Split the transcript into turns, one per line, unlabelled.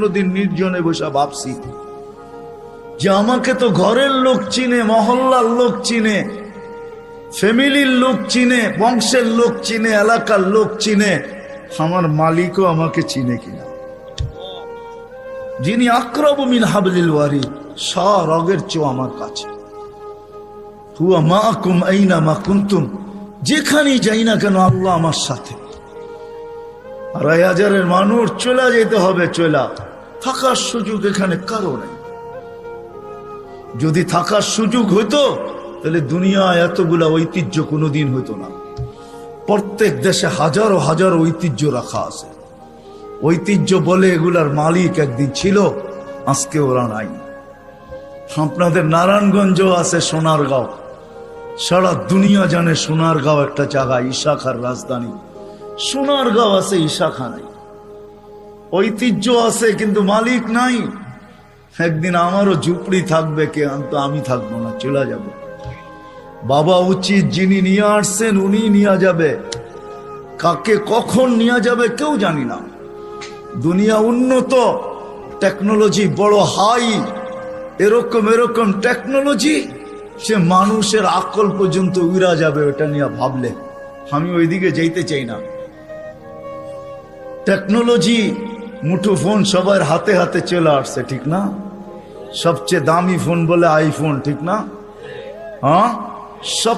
কোনোদিন নির্জনে বসে ভাবছি যে আমাকে তো ঘরের লোক চিনে, মহল্লার লোক চিনে, ফ্যামিলির লোক চিনে, বংশের লোক চিনে, এলাকার লোক চিনে, আমার মালিকও আমাকে চিনে কিনা। যিনি আক্রমিন হাবলিল ওয়ারি সা রগের চো আমার কাছে। হুয়া মা কুম আইনা মা কুন্তুম, যেখানেই যাই না কেন আল্লাহ আমার সাথে। আড়াই হাজারের মানুষ চলে যেতে হবে, চলা থাকার সুযোগ এখানে কারও নেই। যদি থাকার সুযোগ হইতো, তাহলে দুনিয়া এতগুলা ঐতিহ্য কোনোদিন হইতো না। প্রত্যেক দেশে হাজারো হাজারো ঐতিহ্য রাখা আছে। ঐতিহ্য বলে এগুলার মালিক একদিন ছিল, আজকে ওরা নাই। আপনাদের নারায়ণগঞ্জ আছে সোনারগাঁও। সারা দুনিয়া জানে সোনারগাঁও একটা জায়গা ঈশাখার রাজধানী। সোনারগাঁও আছে ইশাখা নাই ঐতিহ্য আছে, কিন্তু মালিক নাই। একদিন আমারও ঝুপড়ি থাকবে কে? তো, আমি থাকব না, চলে যাব। বাবা উচিত যিনি নিয়ে আসছেন, উনি নিয়ে যাবে। কাকে কখন নিয়ে যাবে কেউ জানি না। দুনিয়া উন্নত টেকনোলজি বড় হাই এরকম এরকম টেকনোলজি সে মানুষের আকল পর্যন্ত উড়া যাবে, ওটা নিয়ে ভাবলে। আমি ওইদিকে যেতে চাই না। টেকনোলজি মুঠো ফোন সবার হাতে হাতে চলে আসছে, ঠিক না? সবচেয়ে দামি ফোন বলে আইফোন ঠিক না? হ্যাঁ? সব